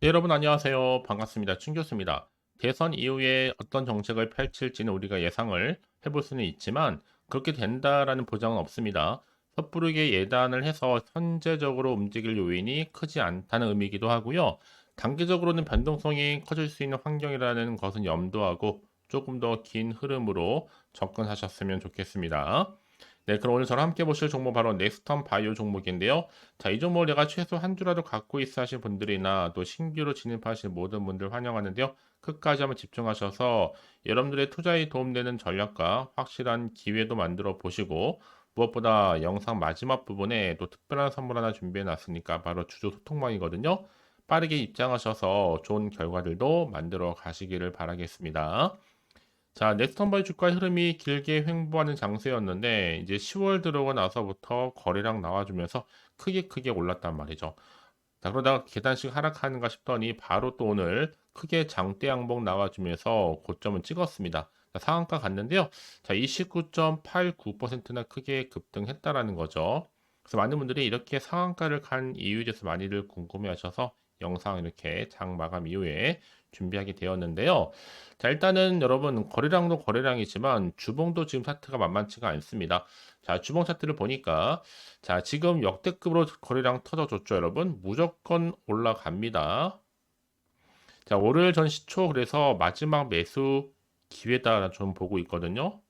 네, 여러분 안녕하세요. 반갑습니다. 춘 교수입니다. 대선 이후에 어떤 정책을 펼칠지는 우리가 예상을 해볼 수는 있지만 그렇게 된다라는 보장은 없습니다. 섣부르게 예단을 해서 현재적으로 움직일 요인이 크지 않다는 의미이기도 하고요. 단기적으로는 변동성이 커질 수 있는 환경이라는 것은 염두하고 조금 더 긴 흐름으로 접근하셨으면 좋겠습니다. 네, 그럼 오늘 저랑 함께 보실 종목 바로 넥스턴 바이오 종목인데요. 자, 이 종목을 내가 최소 한 주라도 갖고 있어 하실 분들이나 또 신규로 진입하실 모든 분들 환영하는데요. 끝까지 한번 집중하셔서 여러분들의 투자에 도움되는 전략과 확실한 기회도 만들어 보시고 무엇보다 영상 마지막 부분에 또 특별한 선물 하나 준비해 놨으니까 바로 주조 소통방이거든요. 빠르게 입장하셔서 좋은 결과들도 만들어 가시기를 바라겠습니다. 자, 넥스턴바이 주가의 흐름이 길게 횡보하는 장세였는데 이제 10월 들어오고 나서부터 거래량 나와주면서 크게 크게 올랐단 말이죠. 자, 그러다가 계단식 하락하는가 싶더니 바로 또 오늘 크게 장대 양봉 나와주면서 고점을 찍었습니다. 자, 상한가 갔는데요. 자, 29.89%나 크게 급등했다라는 거죠. 그래서 많은 분들이 이렇게 상한가를 간 이유에 대해서 많이들 궁금해 하셔서 영상 이렇게 장 마감 이후에 준비하게 되었는데요. 자, 일단은 여러분 거래량도 거래량이지만 주봉도 지금 차트가 만만치가 않습니다. 자, 주봉 차트를 보니까 자, 지금 역대급으로 거래량 터져줬죠, 여러분. 무조건 올라갑니다. 자, 월요일 전 시초 그래서 마지막 매수 기회다 저는 보고 있거든요.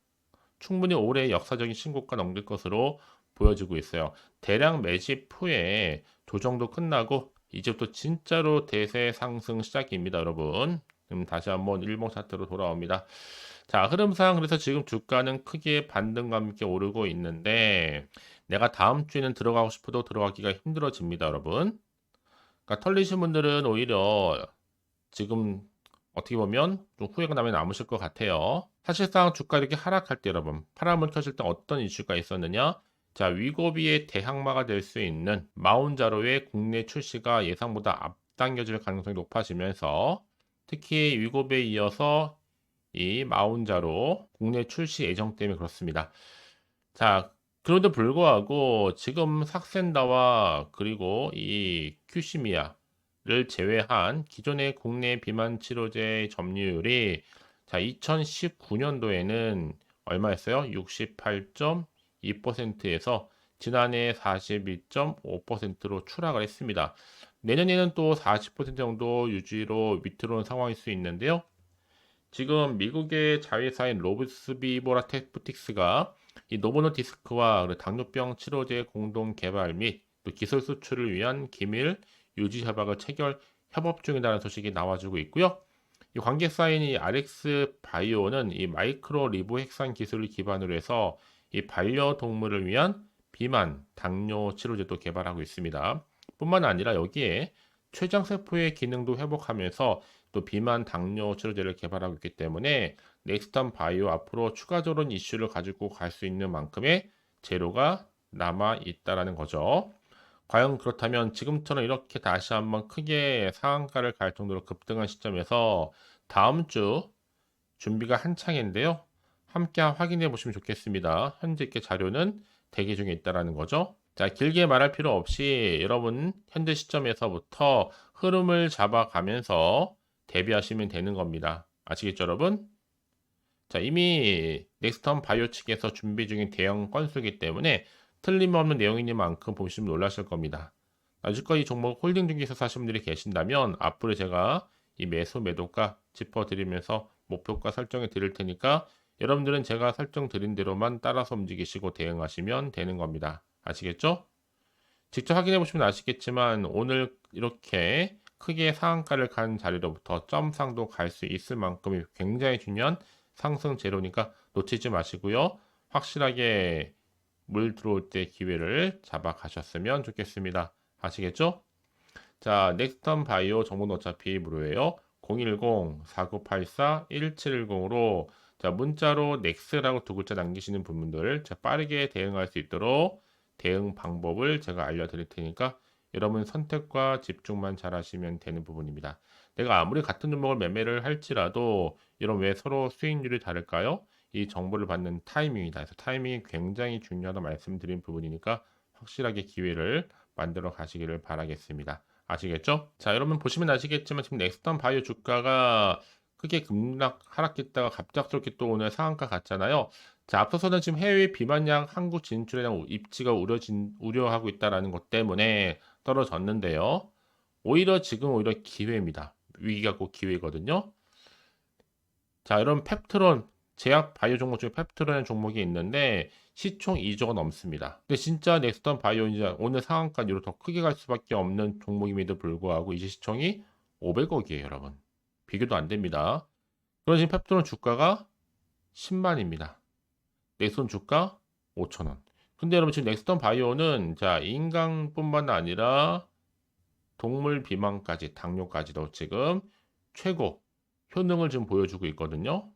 충분히 올해 역사적인 신고가 넘길 것으로 보여지고 있어요. 대량 매집 후에 조정도 끝나고 이제부터 진짜로 대세 상승 시작입니다, 여러분. 그럼 다시 한번 일봉 차트로 돌아옵니다. 자, 흐름상 그래서 지금 주가는 크게 반등과 함께 오르고 있는데 내가 다음 주에는 들어가고 싶어도 들어가기가 힘들어집니다, 여러분. 그러니까 털리신 분들은 오히려 지금 어떻게 보면 좀 후회가 남에 남으실 것 같아요. 사실상 주가 이렇게 하락할 때 여러분 파란불 켜질 때 어떤 이슈가 있었느냐? 자, 위고비의 대항마가 될 수 있는 마운자로의 국내 출시가 예상보다 앞당겨질 가능성이 높아지면서 특히 위고비에 이어서 이 마운자로 국내 출시 예정 때문에 그렇습니다. 자, 그런데 불구하고 지금 삭센다와 그리고 이 큐시미아를 제외한 기존의 국내 비만 치료제 점유율이 자, 2019년도에는 얼마였어요? 2%에서 지난해 42.5%로 추락을 했습니다. 내년에는 또 40% 정도 유지로 밑으로 는 상황일 수 있는데요. 지금 미국의 자회사인 로브스비보라 테프틱스가 이 노보노디스크와 당뇨병 치료제 공동 개발 및 기술 수출을 위한 기밀 유지 협약을 체결 협업 중이라는 소식이 나와주고 있고요. 이 관계 사인 이 RX 바이오는 이 마이크로 리보 핵산 기술을 기반으로 해서 이 반려동물을 위한 비만, 당뇨 치료제도 개발하고 있습니다. 뿐만 아니라 여기에 췌장세포의 기능도 회복하면서 또 비만, 당뇨 치료제를 개발하고 있기 때문에 넥스턴 바이오 앞으로 추가적으로 이슈를 가지고 갈 수 있는 만큼의 재료가 남아 있다라는 거죠. 과연 그렇다면 지금처럼 이렇게 다시 한번 크게 상한가를 갈 정도로 급등한 시점에서 다음 주 준비가 한창인데요. 함께 확인해 보시면 좋겠습니다. 현재 게 자료는 대기 중에 있다라는 거죠. 자, 길게 말할 필요 없이 여러분 현재 시점에서부터 흐름을 잡아가면서 대비하시면 되는 겁니다. 아시겠죠, 여러분? 자, 이미 넥스턴 바이오 측에서 준비 중인 대형 건수기 때문에 틀림없는 내용이니만큼 보시면 놀라실 겁니다. 아직까 이 종목 홀딩 중에서 사신 분들이 계신다면 앞으로 제가 이 매수 매도가 짚어드리면서 목표가 설정해 드릴 테니까 여러분들은 제가 설정드린 대로만 따라서 움직이시고 대응하시면 되는 겁니다. 아시겠죠? 직접 확인해 보시면 아시겠지만 오늘 이렇게 크게 상한가를 간 자리로부터 점상도 갈 수 있을 만큼이 굉장히 중요한 상승 재료니까 놓치지 마시고요. 확실하게 물 들어올 때 기회를 잡아 가셨으면 좋겠습니다. 아시겠죠? 자, 넥스턴 바이오 정보는 어차피 무료예요. 010-4984-1710으로 자, 문자로 넥스라고 두 글자 남기시는 부분들 자, 빠르게 대응할 수 있도록 대응 방법을 제가 알려드릴 테니까 여러분 선택과 집중만 잘 하시면 되는 부분입니다. 내가 아무리 같은 종목을 매매를 할지라도 이런 왜 서로 수익률이 다를까요? 이 정보를 받는 타이밍이다. 그래서 타이밍이 굉장히 중요하다 말씀드린 부분이니까 확실하게 기회를 만들어 가시기를 바라겠습니다. 아시겠죠? 자, 여러분 보시면 아시겠지만 지금 넥스턴 바이오 주가가 크게 급락 하락했다가 갑작스럽게 또 오늘 상한가 갔잖아요. 자, 앞서서는 지금 해외 비만약 한국 진출에 대한 입지가 우려진, 우려하고 있다라는 것 때문에 떨어졌는데요. 오히려 지금 오히려 기회입니다. 위기가 꼭 기회거든요. 자, 여러분 펩트론 제약 바이오 종목 중에 펩트론의 종목이 있는데 시총 2조가 넘습니다. 근데 진짜 넥스턴 바이오 이제 오늘 상한가로 더 크게 갈 수밖에 없는 종목임에도 불구하고 이제 시총이 500억이에요, 여러분. 비교도 안 됩니다. 그런 지금 펩트론 주가가 10만입니다. 넥스턴 주가 5천원. 근데 여러분 지금 넥스턴 바이오는 자 인간뿐만 아니라 동물 비만까지 당뇨까지도 지금 최고 효능을 지금 보여주고 있거든요.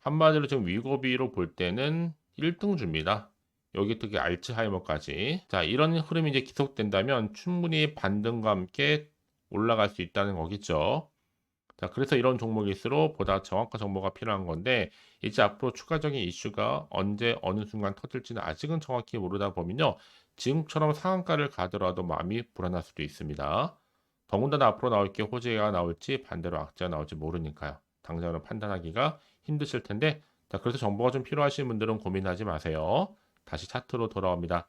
한마디로 지금 위고비로 볼 때는 1등 줍니다. 여기 특히 알츠하이머까지. 자, 이런 흐름이 이제 지속된다면 충분히 반등과 함께 올라갈 수 있다는 거겠죠. 자, 그래서 이런 종목일수록 보다 정확한 정보가 필요한 건데, 이제 앞으로 추가적인 이슈가 언제, 어느 순간 터질지는 아직은 정확히 모르다 보면요. 지금처럼 상한가를 가더라도 마음이 불안할 수도 있습니다. 더군다나 앞으로 나올 게 호재가 나올지 반대로 악재가 나올지 모르니까요. 당장으로 판단하기가 힘드실 텐데, 자, 그래서 정보가 좀 필요하신 분들은 고민하지 마세요. 다시 차트로 돌아옵니다.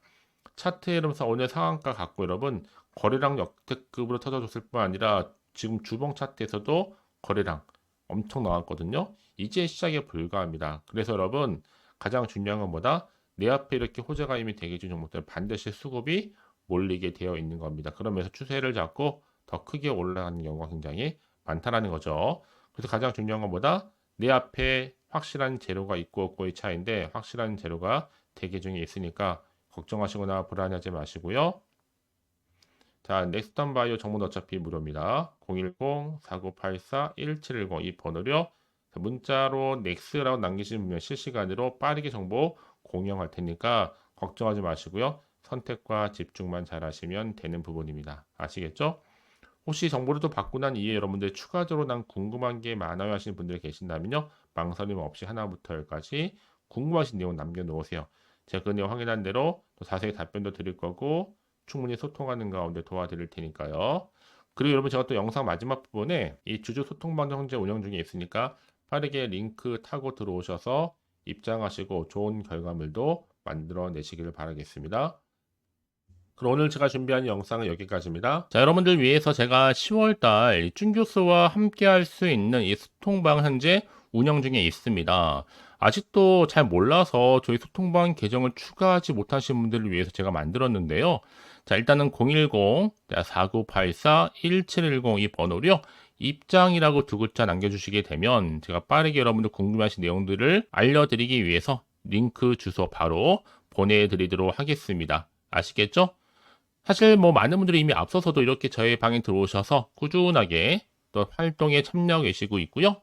차트 이러면서 오늘 상한가 갖고 여러분 거래량 역대급으로 터져줬을 뿐 아니라 지금 주봉 차트에서도 거래량 엄청 나왔거든요. 이제 시작에 불과합니다. 그래서 여러분 가장 중요한 건 뭐다? 내 앞에 이렇게 호재가 이미 대기중 종목들 반드시 수급이 몰리게 되어 있는 겁니다. 그러면서 추세를 잡고 더 크게 올라가는 경우가 굉장히 많다라는 거죠. 그래서 가장 중요한 건 뭐다? 내 앞에 확실한 재료가 있고 없고의 차이인데 확실한 재료가 대기 중에 있으니까 걱정하시거나 불안하지 마시고요. 자, 넥스턴 바이오 정보는 어차피 무료입니다. 010-4984-1710 이 번호요. 문자로 넥스라고 남기시면 실시간으로 빠르게 정보 공유할 테니까 걱정하지 마시고요. 선택과 집중만 잘 하시면 되는 부분입니다. 아시겠죠? 혹시 정보를 또 받고 난 이후에 여러분들 추가적으로 난 궁금한 게 많아요 하시는 분들 계신다면요. 망설임 없이 하나부터 열까지 궁금하신 내용 남겨놓으세요. 제가 그 내용 확인한 대로 또 자세히 답변도 드릴 거고 충분히 소통하는 가운데 도와드릴 테니까요. 그리고 여러분 제가 또 영상 마지막 부분에 이 주주 소통방 현재 운영 중에 있으니까 빠르게 링크 타고 들어오셔서 입장하시고 좋은 결과물도 만들어내시기를 바라겠습니다. 그럼 오늘 제가 준비한 영상은 여기까지입니다. 자, 여러분들 위해서 제가 10월달 쭌교수와 함께 할 수 있는 이 소통방 현재 운영 중에 있습니다. 아직도 잘 몰라서 저희 소통방 계정을 추가하지 못하신 분들을 위해서 제가 만들었는데요. 자, 일단은 010-4984-1710 이 번호로요. 입장이라고 두 글자 남겨주시게 되면 제가 빠르게 여러분들 궁금하신 내용들을 알려드리기 위해서 링크 주소 바로 보내드리도록 하겠습니다. 아시겠죠? 사실 뭐 많은 분들이 이미 앞서서도 이렇게 저희 방에 들어오셔서 꾸준하게 또 활동에 참여하고 계시고 있고요.